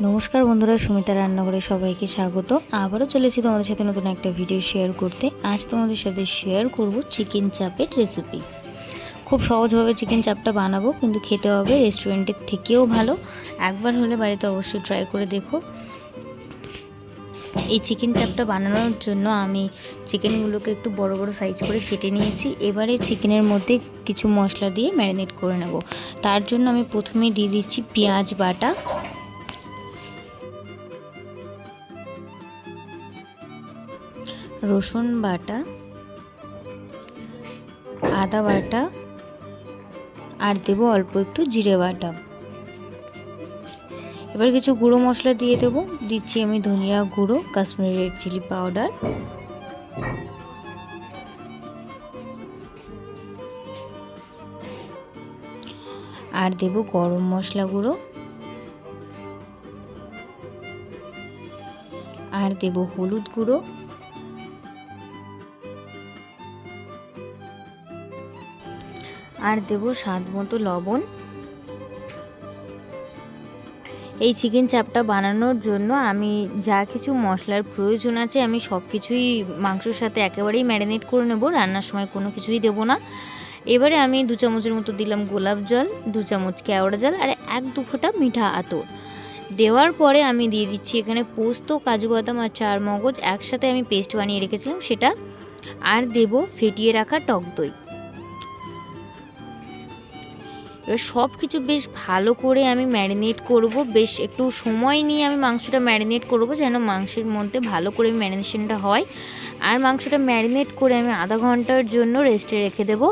নমস্কার বন্ধুরা, সুমিতা রান্নাঘরে সবাইকে স্বাগত। আবারও চলেছি তোমাদের সাথে নতুন একটা ভিডিও শেয়ার করতে। আজ তোমাদের সাথে শেয়ার করব চিকেন চাপের রেসিপি খুব সহজভাবে চিকেন চাপটা বানাবো, কিন্তু খেতে হবে রেস্টুরেন্টের থেকেও ভালো। একবার হলে বাড়িতে অবশ্যই ট্রাই করে দেখো। এই চিকেন চাপটা বানানোর জন্য আমি চিকেনগুলোকে একটু বড় বড় সাইজ করে কেটে নিয়েছি। এবারে চিকেনের মধ্যে কিছু মশলা দিয়ে ম্যারিনেট করে নেব। তার জন্য আমি প্রথমে দিয়ে দিচ্ছি পেঁয়াজ বাটা। রসুন বাটা, আদা বাটা, আর দেবো অল্প একটু জিরে বাটা। এবার কিছু গুঁড়ো মশলা দিয়ে দেবো। দিচ্ছি আমি ধনিয়া গুঁড়ো, কাশ্মীরি রেড চিলি পাউডার। আর দেবো গরম মশলা গুঁড়ো। আর দেবো হলুদ গুঁড়ো। আর দেবো স্বাদ মতো লবণ। এই চিকেন চাপটা বানানোর জন্য আমি যা কিছু মশলার প্রয়োজন আছে, আমি সব কিছুই মাংসর সাথে একেবারেই ম্যারিনেট করে নেব, রান্নার সময় কোনো কিছুই দেবো না। এবারে আমি দু চামচের মতো দিলাম গোলাপ জল, দু চামচ কেওড়া জল আর এক দু ফোঁটা মিঠা আতর। দেওয়ার পরে আমি দিয়ে দিচ্ছি এখানে পোস্ত, কাজু বাদাম আর চার মগজ। একসাথে আমি পেস্ট বানিয়ে রেখেছিলাম সেটা। আর দেব ফেটিয়ে রাখা টক দই। এবার সব কিছু বেশ ভালো করে আমি ম্যারিনেট করব। বেশ একটু সময় নিয়ে আমি মাংসটা ম্যারিনেট করব যেন মাংসের মধ্যে ভালো করে ম্যারিনেশনটা হয়। আর মাংসটা ম্যারিনেট করে আমি আধা ঘণ্টার জন্য রেস্টে রেখে দেব।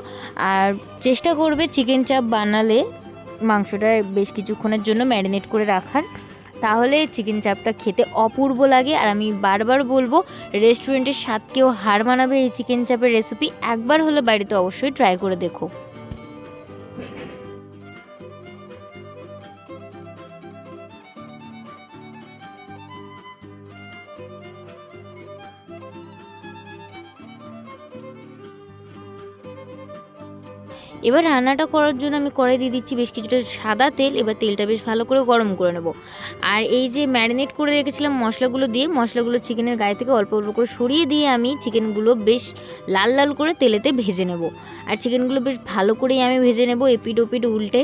আর চেষ্টা করবে চিকেন চাপ বানালে মাংসটা বেশ কিছুক্ষণের জন্য ম্যারিনেট করে রাখার। তাহলে চিকেন চাপটা খেতে অপূর্ব লাগে। আর আমি বারবার বলব, রেস্টুরেন্টের স্বাদকেও হার মানাবে এই চিকেন চাপের রেসিপি একবার হলে বাড়িতে অবশ্যই ট্রাই করে দেখো। এবার রান্নাটা করার জন্য আমি কড়াই দিয়ে দিচ্ছি বেশ কিছুটা সাদা তেল, এবার তেলটা বেশ ভালো করে গরম করে নেব। আর এই যে ম্যারিনেট করে রেখেছিলাম মশলাগুলো দিয়ে, মশলাগুলো চিকেনের গায়ে থেকে অল্প অল্প করে সরিয়ে দিয়ে আমি চিকেনগুলো বেশ লাল লাল করে তেলেতে ভেজে নেব। আর চিকেনগুলো বেশ ভালো করেই আমি ভেজে নেব এপিট ওপিট উল্টে।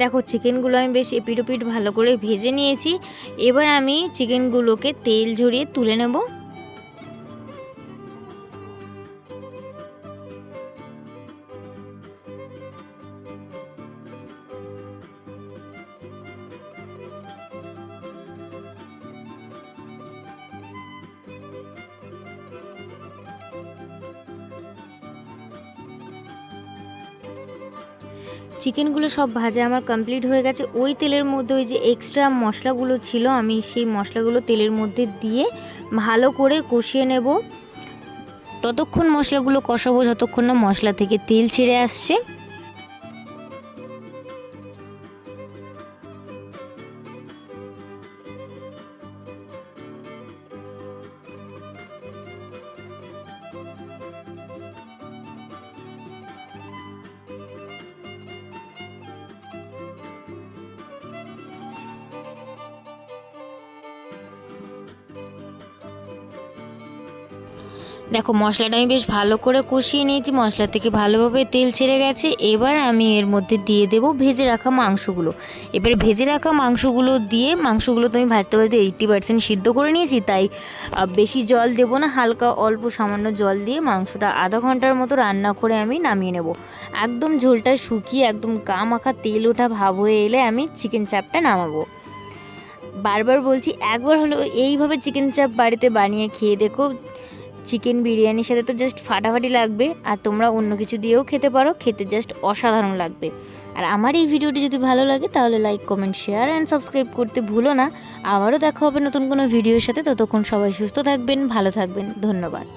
দেখো চিকেনগুলো আমি বেশ এপিট ওপিট ভালো করে ভেজে নিয়েছি। এবার আমি চিকেনগুলোকে তেল ঝরিয়ে তুলে নেব। চিকেনগুলো সব ভাজা আমার কমপ্লিট হয়ে গেছে। ওই তেলের মধ্যে ওই যে এক্সট্রা মশলাগুলো ছিল, আমি সেই মশলাগুলো তেলের মধ্যে দিয়ে ভালো করে কষিয়ে নেব। ততক্ষণ মশলাগুলো কষাবো, যতক্ষণ না মশলা থেকে তেল ছেড়ে আসছে। দেখো, মশলাটা আমি বেশ ভালো করে কষিয়ে নিয়েছি। মশলা থেকে ভালোভাবে তেল ছেড়ে গেছে। এবার আমি এর মধ্যে দিয়ে দেব ভেজে রাখা মাংসগুলো। এবার ভেজে রাখা মাংসগুলো দিয়ে, মাংসগুলো তো আমি ভাজতে ভাজতে এইটটি পার্সেন্ট সিদ্ধ করে নিয়েছি, তাই বেশি জল দেব না। হালকা অল্প সামান্য জল দিয়ে মাংসটা আধা ঘণ্টার মতো রান্না করে আমি নামিয়ে নেব। একদম ঝোলটা শুকিয়ে, একদম গা মাখা তেল ওঠা ভাব হয়ে এলে আমি চিকেন চাপটা নামাবো। বারবার বলছি, একবার হলো এইভাবে চিকেন চাপ বাড়িতে বানিয়ে খেয়ে দেখো চিকেন বিরিয়ানির সাথে তো জাস্ট ফাটাফাটি লাগবে, আর তোমরা অন্য কিছু দিয়েও খেতে পারো, খেতে জাস্ট অসাধারণ লাগবে। আর আমার এই ভিডিওটি যদি ভালো লাগে, তাহলে like comment share and subscribe করতে ভুলো না। আবারও দেখা হবে নতুন কোনো ভিডিওর সাথে, ততক্ষণ সবাই সুস্থ থাকবেন, ভালো থাকবেন, ধন্যবাদ।